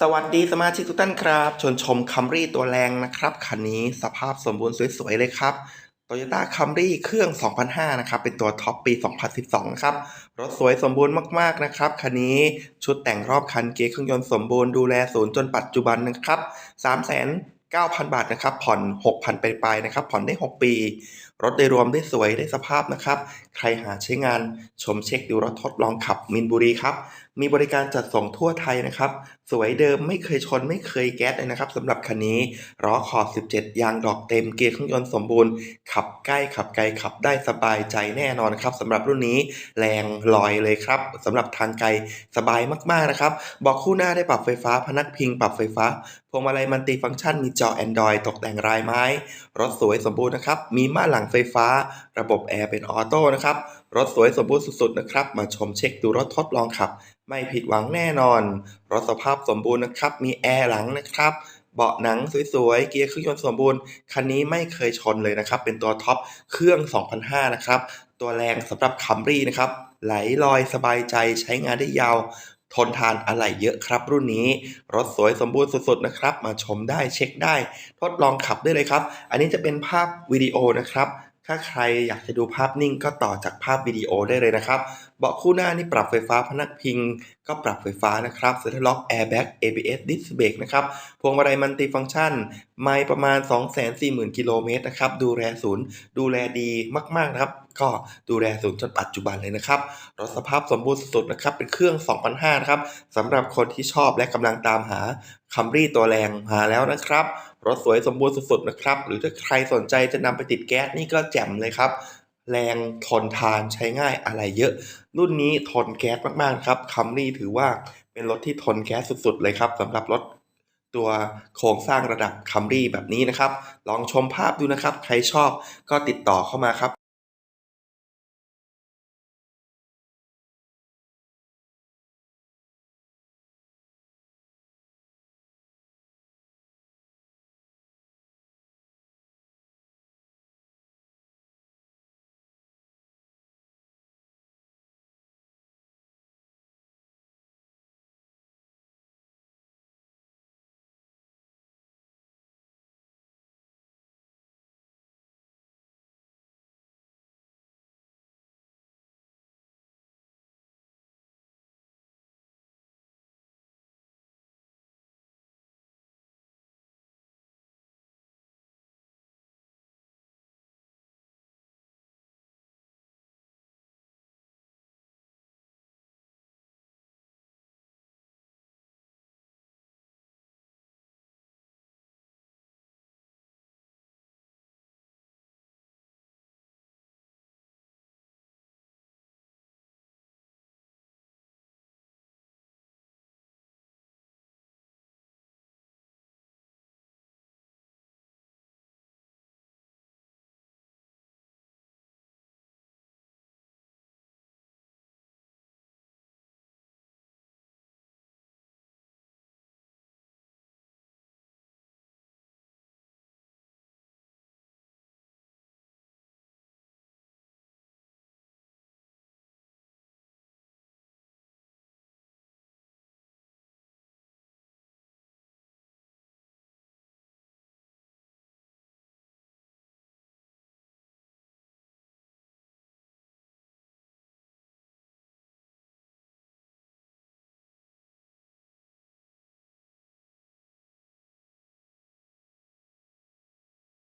สวัสดีสมาชิกทุกท่านครับชวนชมคัมรี่ตัวแรงนะครับคันนี้สภาพสมบูรณ์สวยๆเลยครับ Toyota Camry เครื่อง 2005 นะครับ เป็นตัวท็อปปี 2012 นะครับ รถสวยสมบูรณ์มากๆ นะครับ คันนี้ชุดแต่งรอบคันเกียร์เครื่องยนต์สมบูรณ์ดูแลศูนย์จนปัจจุบันนะครับ 3,900บาทนะครับ ผ่อน 6,000 ไปลายๆนะครับ ผ่อนได้ 6 ปี รถโดยรวมได้สวยได้สภาพนะครับ ใครหาใช้งานชมเช็คดูรถทดลองขับมินบุรีครับ มีบริการจัดส่งทั่วไทยนะครับ สวยเดิมไม่เคยชนไม่เคยแก๊สเลยนะครับสำหรับคันนี้ล้อขอบ 17 ยางดอกเต็มเกียร์เครื่องยนต์สมบูรณ์ ขับใกล้ขับไกลขับได้สบายใจแน่นอนครับสำหรับรุ่นนี้แรงลอยเลยครับสำหรับทางไกลสบายมากๆนะครับบอกคู่หน้าได้ปรับไฟฟ้าพนักพิงปรับไฟฟ้าพวงมาลัยมัลติฟังก์ชันมีจอ Android ตกแต่งลายไม้ รถสวยสมบูรณ์นะครับมีม่านหลังไฟฟ้า ระบบแอร์เป็นออโต้นะครับ รถสวยสมบูรณ์สุดๆนะครับ มาชมเช็คดูรถทดลองขับ ไม่ผิดหวังแน่นอน รถสภาพสมบูรณ์นะครับ มีแอร์หลังนะครับ เบาะหนังสวยๆ เกียร์เครื่องยนต์สมบูรณ์ คันนี้ไม่เคยชนเลยนะครับ เป็นตัวท็อปเครื่อง 2005 นะครับ ตัวแรงสำหรับคัมรี่นะครับ ไหลลอยสบายใจใช้งานได้ยาว ทนทานอะไรเยอะครับรุ่นนี้ รถสวยสมบูรณ์สุดๆนะครับ มาชมได้เช็คได้ ทดลองขับได้เลยครับ อันนี้จะเป็นภาพวิดีโอนะครับ ถ้าใครอยากจะดูภาพนิ่งก็ต่อจากภาพวิดีโอได้เลยนะครับ เบาะคู่หน้านี่ปรับไฟฟ้าพนักพิง ก็ปรับไฟฟ้านะครับเซ็นทรัลล็อกแอร์แบ็ก ABS ดิสเบรกนะครับ พวงมาลัยมัลติฟังก์ชัน ไม่ประมาณ 240,000 กิโลเมตรนะครับ ดูแลศูนย์ ดูแลดีมากๆนะครับ ก็ดูแลศูนย์จนปัจจุบันเลยนะครับ รถสภาพสมบูรณ์สุดๆนะครับ เป็นเครื่อง2005นะครับสำหรับคนที่ชอบและกำลังตามหาคัมรี่ตัวแรงมาแล้วนะครับ รถสวยสมบูรณ์สุดๆนะครับ หรือถ้าใครสนใจจะนำไปติดแก๊สนี่ก็แจ่มเลยครับ แรงทนทานใช้ง่ายอะไรเยอะ รุ่นนี้ทนแก๊สมากๆครับคัมรี่ถือว่าเป็นรถที่ทนแก๊สสุดๆเลยครับสำหรับรถตัวโครงสร้างระดับคัมรี่แบบนี้นะครับ ลองชมภาพดูนะครับ ใครชอบก็ติดต่อเข้ามาครับ